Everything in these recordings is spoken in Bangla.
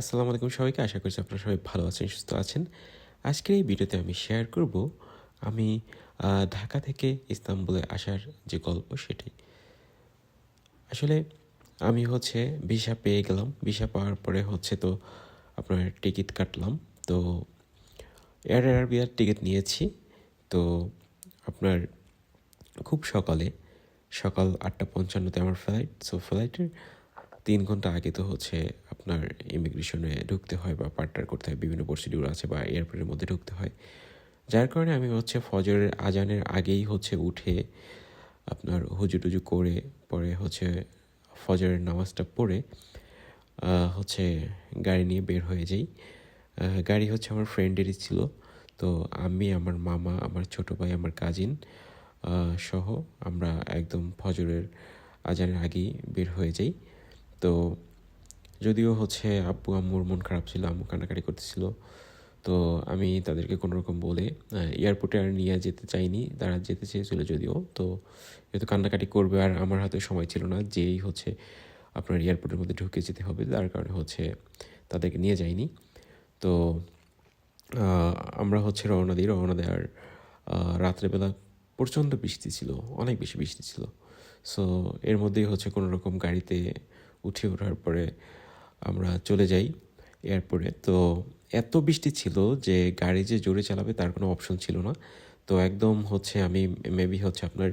আসসালামু আলাইকুম সবাইকে, আশা করছি আপনারা সবাই ভালো আছেন, সুস্থ আছেন। আজকের এই ভিডিওতে আমি শেয়ার করব, আমি ঢাকা থেকে ইস্তাম্বুলে আসার যে গল্প সেটাই আসলে আমি হচ্ছে ভিসা পেয়ে গেলাম, ভিসা পাওয়ার পরে হচ্ছে তো আপনার টিকিট কাটলাম। তো এয়ার আরবিয়ার টিকিট নিয়েছি, তো আপনার খুব সকালে, সকাল আটটা পঞ্চান্নতে আমার ফ্লাইট সো ফ্লাইটের তিন ঘণ্টা আগে তো হচ্ছে আপনার ইমিগ্রেশনে ঢুকতে হয় বা পার্টার করতে হয়, বিভিন্ন প্রসিডিউর আছে বা এয়ারপোর্টের মধ্যে ঢুকতে হয়। যার কারণে আমি হচ্ছে ফজরের আজানের আগেই হচ্ছে উঠে আপনার হুজু টুজু করে, পরে হচ্ছে ফজরের নামাজটা পড়ে হচ্ছে গাড়ি নিয়ে বের হয়ে যাই। গাড়ি হচ্ছে আমার ফ্রেন্ডেরই ছিল। তো আমি, আমার মামা, আমার ছোট ভাই, আমার কাজিন সহ আমরা একদম ফজরের আজানের আগেই বের হয়ে যাই। তো যদিও হচ্ছে আব্বু আম্মুর মন খারাপ ছিল, আম্মু কান্নাকাটি করতেছিল, তো আমি তাদেরকে কোনো রকম বলে এয়ারপোর্টে আর নিয়ে যেতে চাইনি, তারা যেতে চেয়েছিল যদিও, তো যেহেতু কান্নাকাটি করবে আর আমার হাতে সময় ছিল না, যেই হচ্ছে আপনার এয়ারপোর্টের মধ্যে ঢুকে যেতে হবে, তার কারণে হচ্ছে তাদেরকে নিয়ে যাইনি। তো আমরা হচ্ছে রওনা দিই, রওনা দেওয়ার রাত্রেবেলা প্রচণ্ড বৃষ্টি ছিল, অনেক বেশি বৃষ্টি ছিল। সো এর মধ্যেই হচ্ছে কোনো রকম গাড়িতে উঠে ওঠার পরে আমরা চলে যাই এয়ারপোর্টে তো এত বৃষ্টি ছিল যে গাড়ি যে জোরে চালাবে তার কোনো অপশন ছিল না। তো একদম হচ্ছে আমি মেবি হচ্ছে আপনার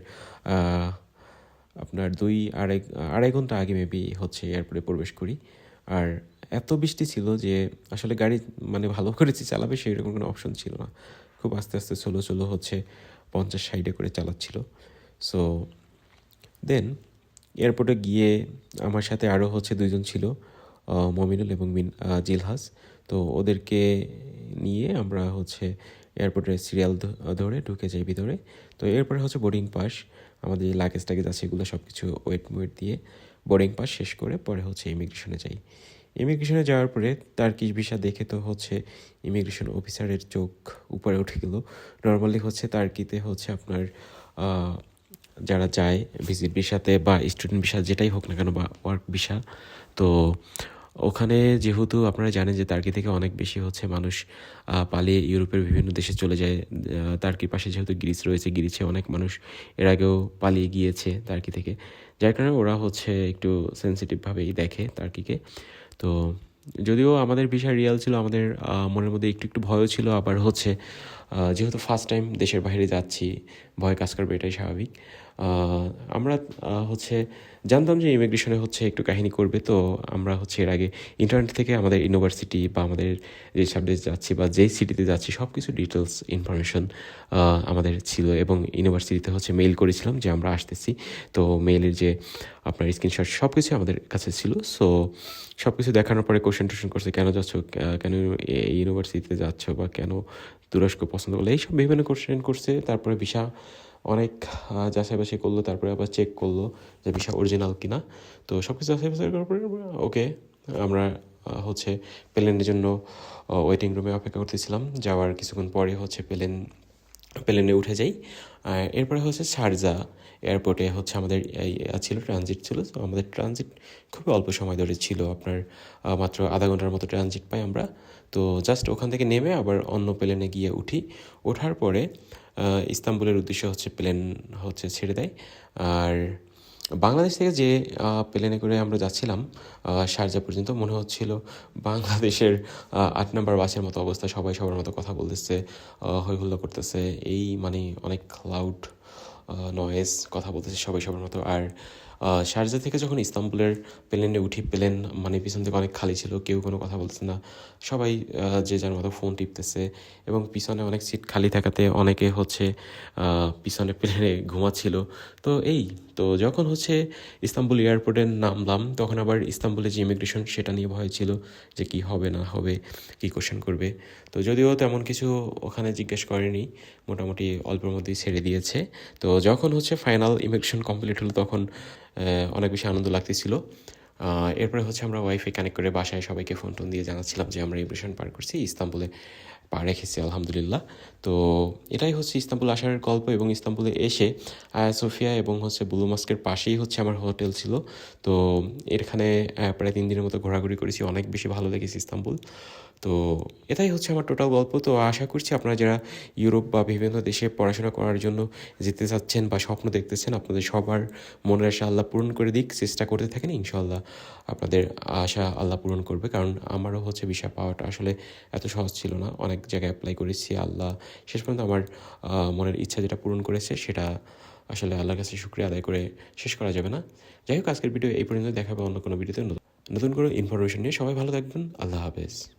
আপনার দুই আড়াই আড়াই ঘণ্টা আগে মেবি হচ্ছে এয়ারপোর্টে প্রবেশ করি। আর এত বৃষ্টি ছিল যে আসলে গাড়ি মানে ভালো করেছি চালাবে সেই রকম কোনো অপশন ছিল না। খুব আস্তে আস্তে সোলো সোলো হচ্ছে পঞ্চাশ সাইডে করে চালাচ্ছিল। সো দেন এয়ারপোর্টে গিয়ে আমার সাথে আরও হচ্ছে দুজন ছিল মমিনুল এবং মিন জিলহাস। তো ওদেরকে নিয়ে আমরা হচ্ছে এয়ারপোর্টের সিরিয়াল ধরে ঢুকে যাই ভিতরে। তো এরপরে হচ্ছে বোর্ডিং পাস, আমাদের যে লাগেজ টাগেজ আছে এগুলো সব কিছু ওয়েট ওয়েট দিয়ে বোর্ডিং পাস শেষ করে পরে হচ্ছে ইমিগ্রেশনে যাই। ইমিগ্রেশনে যাওয়ার পরে তার কি ভিসা দেখে তো হচ্ছে ইমিগ্রেশন অফিসারের চোখ উপরে উঠে গেল। নর্মালি হচ্ছে তার কিতে হচ্ছে আপনার যারা যায় ভিজিট ভিসাতে বা স্টুডেন্ট ভিসা যেটাই হোক না কেন বা ওয়ার্ক ভিসা তো ওখানে যেহেতু আপনারা জানেন যে তার্কি থেকে অনেক বেশি হচ্ছে মানুষ পালিয়ে ইউরোপের বিভিন্ন দেশে চলে যায় তার্কির পাশে যেহেতু গ্রিস রয়েছে গ্রিসে অনেক মানুষ এর আগেও পালিয়ে গিয়েছে তার্কি থেকে। যার কারণে ওরা হচ্ছে একটু সেন্সিটিভভাবেই দেখে তার্কিকে তো যদিও আমাদের ভিসা রিয়াল ছিল, আমাদের মনের মধ্যে একটু একটু ভয়ও ছিল, আবার হচ্ছে যেহেতু ফার্স্ট টাইম দেশের বাইরে যাচ্ছি, ভয় কাজ করবে, এটাই স্বাভাবিক। আমরা হচ্ছে, জানতাম যে ইমিগ্রেশনে হচ্ছে একটু কাহিনী করবে, তো আমরা হচ্ছে এর আগে ইন্টারনেট থেকে আমাদের ইউনিভার্সিটি বা আমাদের যে সাবজেক্ট যাচ্ছি বা যেই সিটিতে যাচ্ছি সব কিছু ডিটেলস ইনফরমেশন আমাদের ছিল এবং ইউনিভার্সিটিতে হচ্ছে মেইল করেছিলাম যে আমরা আসতেছি। তো মেইলের যে আপনার স্ক্রিনশট সব কিছু আমাদের কাছে ছিল। সো সব কিছু দেখানোর পরে কোশ্চেন টোশ্চেন করছে, কেন যাচ্ছ কেন এই ইউনিভার্সিটিতে যাচ্ছ বা কেন তুরস্ক পছন্দ করল এইসব বিভিন্ন কোশ্চেন করছে, তারপরে ভিসা অনেক যাচাই বাছাই করল, তারপরে আবার চেক করল যে ভিসা অরিজিনাল কিনা। তো সব কিছু যাচাই বাছাই করার পরে ওকে আমরা হচ্ছে প্লেনের জন্য ওয়েটিং রুমে অপেক্ষা করতেছিলাম। যাওয়ার কিছুক্ষণ পরে হচ্ছে প্লেন প্লেনে উঠে যাই। আর এরপরে হচ্ছে শারজা এয়ারপোর্টে হচ্ছে আমাদের ছিল ট্রানজিট ছিল। তো আমাদের ট্রানজিট খুবই অল্প সময় ধরে ছিল। আপনার মাত্র আধা ঘণ্টার মতো ট্রানজিট পাই আমরা। তো জাস্ট ওখান থেকে নেমে আবার অন্য প্লেনে গিয়ে উঠি। ওঠার পরে ইস্তাম্বুলের উদ্দেশ্য হচ্ছে প্লেন হচ্ছে ছেড়ে দেয়। আর বাংলাদেশ থেকে যে প্লেনে করে আমরা যাচ্ছিলাম শারজা পর্যন্ত মনে হচ্ছিল বাংলাদেশের আট নম্বর বাসের মতো অবস্থা সবাই সবার মতো কথা বলতেছে আহ, হই হুল্লো করতেছে এই মানে অনেক ক্লাউড নয়েজ কথা বলতেছে সবাই সবার মতো। আর শারজা থেকে যখন ইস্তাম্বুলের প্লেনে উঠি প্লেন মানে পিছন থেকে অনেক খালি ছিল, কেউ কোনো কথা বলছে না। সবাই যে যার মতো ফোন টিপতেছে এবং পিছনে অনেক সিট খালি থাকাতে অনেকে হচ্ছে পিছনে প্লেনে ঘুমাচ্ছিল। তো এই, তো যখন হচ্ছে ইস্তাম্বুল এয়ারপোর্টে নামলাম, তখন আবার ইস্তাম্বুলে যে ইমিগ্রেশন সেটা নিয়ে ভয় ছিল যে কি হবে, না হবে, কি কোশ্চেন করবে। তো যদিও তেমন কিছু ওখানে জিজ্ঞেস করেনি, মোটামুটি অল্পের মধ্যেই ছেড়ে দিয়েছে। তো যখন হচ্ছে ফাইনাল ইমিগ্রেশন কমপ্লিট হলো, তখন অনেক বেশি আনন্দ লাগতেছিল। এরপরে হচ্ছে আমরা ওয়াইফাই কানেক্ট করে বাসায় সবাইকে ফোন টোন দিয়ে জানাচ্ছিলাম যে আমরা ইমিগ্রেশন পার করছি। ইস্তাম্বুলে পা রেখেছি, আলহামদুলিল্লাহ। তো এটাই হচ্ছে ইস্তাম্বুল আসার গল্প এবং ইস্তাম্বুলে এসে, আয়া সোফিয়া এবং হচ্ছে ব্লু মাস্কের পাশেই হচ্ছে আমার হোটেল ছিল। তো এখানে প্রায় তিন দিনের মতো ঘোরাঘুরি করেছি, অনেক বেশি ভালো লেগেছে ইস্তাম্বুল। তো এটাই হচ্ছে আমার টোটাল গল্প। তো আশা করছি আপনারা যারা ইউরোপ বা বিভিন্ন দেশে পড়াশোনা করার জন্য যেতে চাচ্ছেন বা স্বপ্ন দেখতেছেন, আপনাদের সবার মনের আশা আল্লাহ পূরণ করে দিক, চেষ্টা করতে থাকেন ইনশাল্লাহ আপনাদের আশা আল্লাহ পূরণ করবে। কারণ আমারও হচ্ছে ভিসা পাওয়াটা আসলে এত সহজ ছিল না, অনেক জায়গায় অ্যাপ্লাই করেছি, আল্লাহ শেষ পর্যন্ত আমার মনের ইচ্ছা যেটা পূরণ করেছে সেটা আসলে আল্লাহর কাছে শুক্রিয়া আদায় করে শেষ করা যাবে না। যাই হোক আজকের ভিডিও এই পর্যন্ত দেখাবে অন্য কোনো ভিডিওতে নতুন- নতুন করে ইনফরমেশন নিয়ে সবাই ভালো থাকবেন, আল্লাহ হাফেজ।